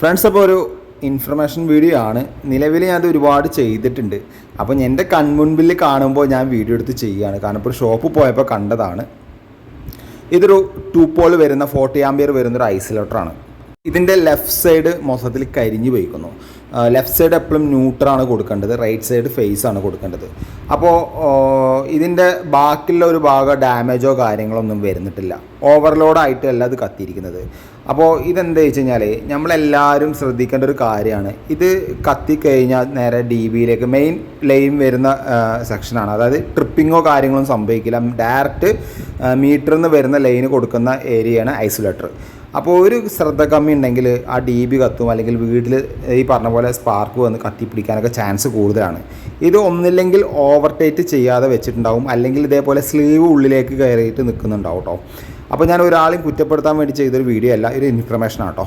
Friends അപ്പോൾ ഒരു information video ആണ്. നിലവിൽ ഞാനത് ഒരുപാട് ചെയ്തിട്ടുണ്ട്. അപ്പോൾ എന്റെ കൺമുൻപിൽ കാണുമ്പോൾ ഞാൻ വീഡിയോ എടുത്ത് ചെയ്യുകയാണ്. കാരണം ഇപ്പോൾ ഷോപ്പ് പോയപ്പോൾ കണ്ടതാണ്. ഇതൊരു ടൂ പോൾ വരുന്ന ഫോർട്ടി ആംബിയർ വരുന്നൊരു ഐസൊലേറ്ററാണ് ഇതിന്റെ ലെഫ്റ്റ് സൈഡ് മൊത്തത്തിൽ കരിഞ്ഞു പോയിക്കുന്നു ലെഫ്റ്റ് സൈഡ് എപ്പോഴും ന്യൂട്രാണ് കൊടുക്കേണ്ടത്. റൈറ്റ് സൈഡ് ഫേസ് ആണ് കൊടുക്കേണ്ടത്. അപ്പോൾ ഇതിന്റെ ബാക്കിയുള്ള ഒരു ഭാഗം ഡാമേജോ കാര്യങ്ങളോ ഒന്നും വരുന്നിട്ടില്ല. ഓവർലോഡായിട്ടല്ല അത് കത്തിയിരിക്കുന്നത്. അപ്പോൾ ഇതെന്താ വെച്ച് കഴിഞ്ഞാൽ നമ്മളെല്ലാവരും ശ്രദ്ധിക്കേണ്ട ഒരു കാര്യമാണ്. ഇത് കത്തിക്കഴിഞ്ഞാൽ നേരെ ഡി ബിയിലേക്ക് മെയിൻ ലൈൻ വരുന്ന സെക്ഷനാണ് അതായത് ട്രിപ്പിങ്ങോ കാര്യങ്ങളൊന്നും സംഭവിക്കില്ല. ഡയറക്റ്റ് മീറ്ററിൽ നിന്ന് വരുന്ന ലൈന് കൊടുക്കുന്ന ഏരിയയാണ് ഐസൊലേറ്റർ അപ്പോൾ ഒരു ശ്രദ്ധ കമ്മി ഉണ്ടെങ്കിൽ ആ ഡി ബി കത്തും അല്ലെങ്കിൽ വീട്ടിൽ ഈ പറഞ്ഞ പോലെ സ്പാർക്ക് വന്ന് കത്തിപ്പിടിക്കാനൊക്കെ ചാൻസ് കൂടുതലാണ്. ഇത് ഒന്നില്ലെങ്കിൽ ഓവർടൈറ്റ് ചെയ്യാതെ വെച്ചിട്ടുണ്ടാവും. അല്ലെങ്കിൽ ഇതേപോലെ സ്ലീവ് ഉള്ളിലേക്ക് കയറിയിട്ട് നിൽക്കുന്നുണ്ടാവും കേട്ടോ അപ്പോൾ ഞാൻ ഒരാളെയും കുറ്റപ്പെടുത്താൻ വേണ്ടി ചെയ്തൊരു വീഡിയോ അല്ല ഒരു ഇൻഫർമേഷൻ ആട്ടോ